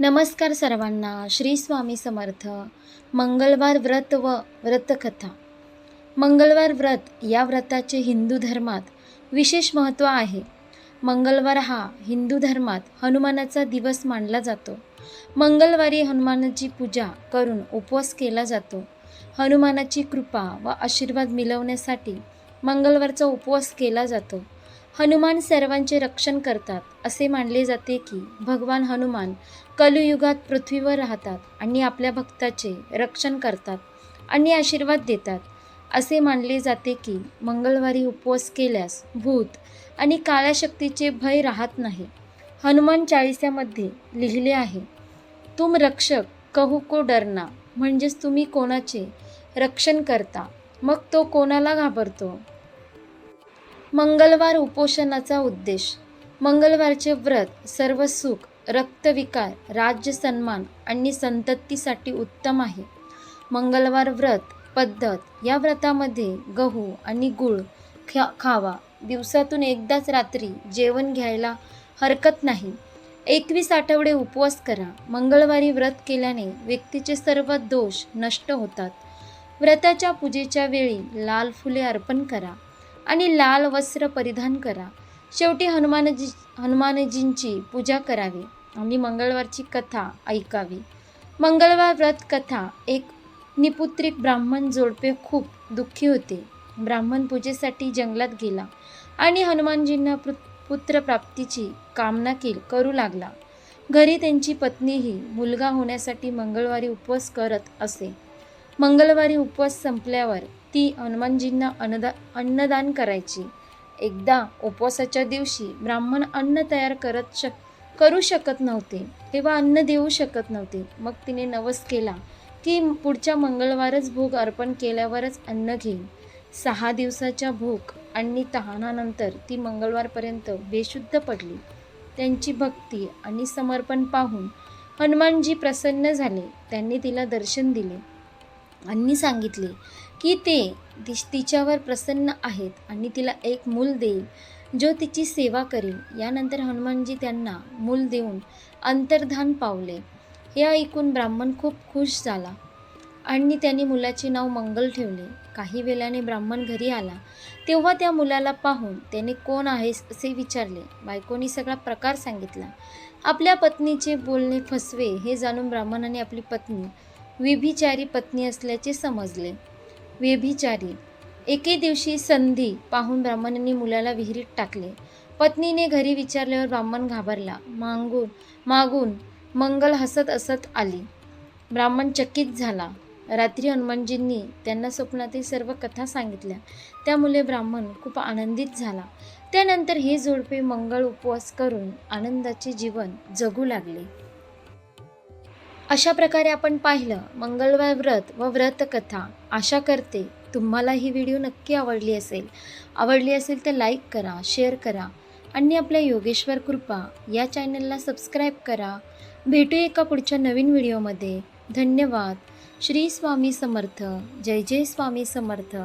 नमस्कार सर्वांना श्री स्वामी समर्थ. मंगळवार व्रत व व्रतकथा. मंगळवार व्रत या व्रताचे हिंदू धर्मात विशेष महत्त्व आहे. मंगळवार हा हिंदू धर्मात हनुमानाचा दिवस मानला जातो. मंगळवारी हनुमानाची पूजा करून उपवास केला जातो. हनुमानाची कृपा व आशीर्वाद मिळवण्यासाठी मंगळवारचा उपवास केला जातो. हनुमान सर्वांचे रक्षण करतात असे मानले जाते की भगवान हनुमान कलयुगात पृथ्वीवर राहतात आणि आपल्या भक्ताचे रक्षण करतात आणि आशीर्वाद देतात. असे मानले जाते की मंगळवारी उपवास केल्यास भूत आणि काळ्या शक्तीचे भय राहत नाही. हनुमान चाळीसामध्ये लिहिले आहे तुम रक्षक कहू को डरना म्हणजेच तुम्ही कोणाचे रक्षण करता मग तो कोणाला घाबरतो? मंगळवार उपोषणाचा उद्देश. मंगळवारचे व्रत सर्व सुख रक्तविकार राज्य सन्मान आणि संततीसाठी उत्तम आहे. मंगळवार व्रत पद्धत या व्रतामध्ये गहू आणि गूळ खा खावा. दिवसातून एकदाच रात्री जेवण घ्यायला हरकत नाही. एकवीस आठवडे उपवास करा. मंगळवारी व्रत केल्याने व्यक्तीचे सर्व दोष नष्ट होतात. व्रताच्या पूजेच्या वेळी लाल फुले अर्पण करा. आणि लाल वस्त्र परिधान करा. शेवटी हनुमानजी हनुमानजींची पूजा करावी आणि मंगळवारची कथा ऐकावी. मंगळवार व्रत कथा एक निपुत्रिक ब्राह्मण जोडपे खूप दुःखी होते. ब्राह्मण पूजेसाठी जंगलात गेला आणि हनुमानजींना पु पुत्रप्राप्तीची कामना केल करू लागला. घरी त्यांची पत्नीही मुलगा होण्यासाठी मंगळवारी उपवास करत असे. मंगळवारी उपवास संपल्यावर ती हनुमानजींना अन्नदा अन्नदान करायची. एकदा उपवासाच्या दिवशी ब्राह्मण अन्न तयार करत शक करू शकत नव्हते. तेव्हा अन्न देऊ शकत नव्हते. मग तिने नवस केला की पुढच्या मंगळवारच भोग अर्पण केल्यावरच अन्न घेईन. सहा दिवसाच्या भूक आणि तहानानंतर ती मंगळवारपर्यंत बेशुद्ध पडली. त्यांची भक्ती आणि समर्पण पाहून हनुमानजी प्रसन्न झाले. त्यांनी तिला दर्शन दिले. आणि सांगितले की ते तिश- तिच्यावर प्रसन्न आहेत आणि तिला एक मूल देईल जो तिची सेवा करेल. यानंतर हनुमानजी त्यांना मूल देऊन अंतर्धान पावले. हे ऐकून ब्राह्मण खूप खुश झाला आणि त्याने मुलाचे नाव मंगल ठेवले. काही वेळाने ब्राह्मण घरी आला. तेव्हा त्या मुलाला पाहून त्याने कोण आहेस असे विचारले. बायकोनी सगळा प्रकार सांगितला. आपल्या पत्नीचे बोलणे फसवे हे जाणून ब्राह्मणाने आपली पत्नी व्यभिचारी पत्नी असल्याचे समजले. व्यभिचारी एके दिवशी संधी पाहून ब्राह्मणांनी मुलाला विहिरीत टाकले. पत्नीने घरी विचारल्यावर ब्राह्मण घाबरला. मागून मागून मंगल हसत हसत आली. ब्राह्मण चकित झाला. रात्री हनुमानजींनी त्यांना स्वप्नातील सर्व कथा सांगितल्या. त्यामुळे ब्राह्मण खूप आनंदित झाला. त्यानंतर हे जोडपे मंगळ उपवास करून आनंदाचे जीवन जगू लागले. अशा प्रकारे आपण पाहिलं मंगळवार व्रत व व्रतकथा. आशा करते तुम्हाला ही व्हिडिओ नक्की आवडली असेल. आवडली असेल तर लाईक करा शेअर करा आणि आपल्या योगेश्वर कृपा या चॅनलला सबस्क्राईब करा. भेटू एका पुढच्या नवीन व्हिडिओमध्ये. धन्यवाद. श्री स्वामी समर्थ. जय जय स्वामी समर्थ.